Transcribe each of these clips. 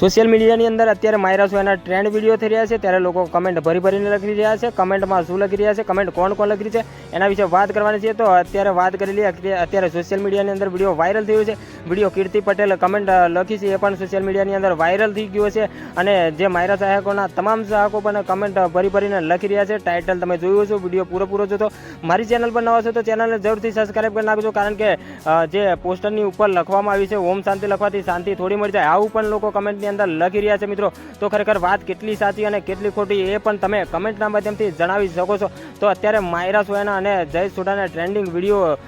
Social મીડિયાની અંદર અત્યારે માયરા સોયાના ટ્રેન્ડ વીડિયો થઈ રહ્યા છે, ત્યારે લોકો કમેન્ટ ભરી ભરીને લખી રહ્યા છે, કમેન્ટમાં શું લખી રહ્યા છે કમેન્ટ કોણ કોણ લખી છે, એના વિશે વાત કરવાની છે. તો અત્યારે વાત કરી લઈએ કે અત્યારે સોશિયલ મીડિયાની અંદર વીડિયો વાયરલ થયો છે. વીડિયો કીર્તિ પટેલ કમેન્ટ લખી છે, એ પણ સોશિયલ મીડિયાની અંદર વાયરલ થઈ ગયો છે. અને જે માયરા ચાહકોના તમામ ચાહકો પણ કમેન્ટ ભરી ભરીને લખી રહ્યા છે. ટાઇટલ તમે જોયું છો વીડિયો પૂરો પૂરો જોતો મારી ચેનલ પર નવા છો તો ચેનલને જરૂરથી સબસ્ક્રાઇબ કરી નાખજો, કારણ કે જે પોસ્ટરની ઉપર લખવામાં આવી છે, ઓમ શાંતિ લખવાથી શાંતિ થોડી મળી જાય. આવું પણ લોકો કમેન્ટની અંદર લખી રહ્યા છે મિત્રો. તો ખરેખર વાત કેટલી સાચી અને કેટલી ખોટી એ પણ તમે કમેન્ટના માધ્યમથી જણાવી શકો છો. તો અત્યારે માયરા સોયાના અને જય સુડાના ટ્રેન્ડિંગ વીડિયો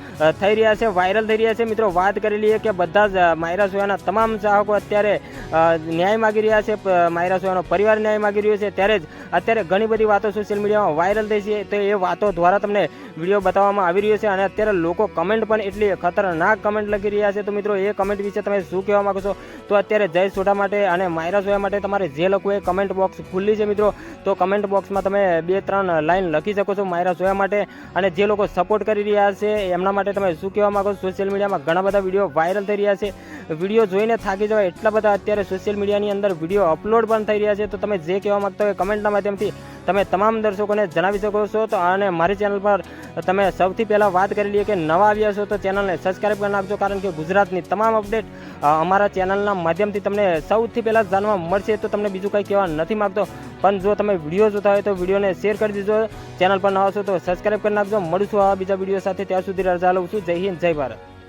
થઈ રહ્યા છે વાયરલ થઈ રહ્યા છે. મિત્રો, વાત કરી લઈએ કે બધા જ માયરા સોયાના તમામ ચાહકો અત્યારે ન્યાય માગી રહ્યા છે માયરા સોયાનો પરિવાર ન્યાય માગી રહ્યો છે. ત્યારે જ અત્યારે ઘણી બધી વાતો સોશિયલ મીડિયામાં વાયરલ થઈ છે. તો એ વાતો દ્વારા તમને વીડિયો બતાવવામાં આવી રહ્યો છે અને અત્યારે લોકો કમેન્ટ પણ એટલી ખતરનાક કમેન્ટ લખી રહ્યા છે. તો મિત્રો, એ કમેન્ટ વિશે તમે શું કહેવા માગો છો? તો અત્યારે જય સોઢા માટે અને માયરા સોયા માટે તમારે જે લખવું એ કમેન્ટ બોક્સ ખુલ્લી છે મિત્રો. તો કમેન્ટ બોક્સમાં તમે બે, ત્રણ લાઈન લખી શકો છો માયરા સોયા માટે. અને જે લોકો સપોર્ટ કરી રહ્યા છે, એમના માટે તમે શું કહેવા માંગો છો? સોશિયલ મીડિયામાં ઘણા બધા વીડિયો વાયરલ થઈ રહ્યા છે. વીડિયો જોઈને થાકી જવાય એટલા બધા અત્યારે સોશિયલ મીડિયાની અંદર વીડિયો અપલોડ પણ થઈ રહ્યા છે. તો તમે જે કહેવા માંગતા હોય કમેન્ટના માધ્યમથી તમે તમામ દર્શકોને જણાવી શકો છો. તો અને મારી ચેનલ પર તમે સૌથી પહેલાં વાત કરી લઈએ કે નવા આવ્યા છો તો ચેનલને સબસ્ક્રાઈબ કરી નાખજો. કારણ કે ગુજરાતની તમામ અપડેટ અમારા ચેનલના માધ્યમથી તમને સૌથી પહેલાં જાણવા મળશે. તો તમને બીજું કંઈ કહેવા નથી માગતો. પણ જો તમે વીડિયો જોતા હોય તો વિડીયોને શેર કરી દેજો. ચેનલ પર નવા છો તો સબસ્ક્રાઈબ કરી નાખજો. મળીશું આ બીજા વીડિયો સાથે. ત્યાં સુધી રજા લઉં છું. જય હિન્દ, જય ભારત.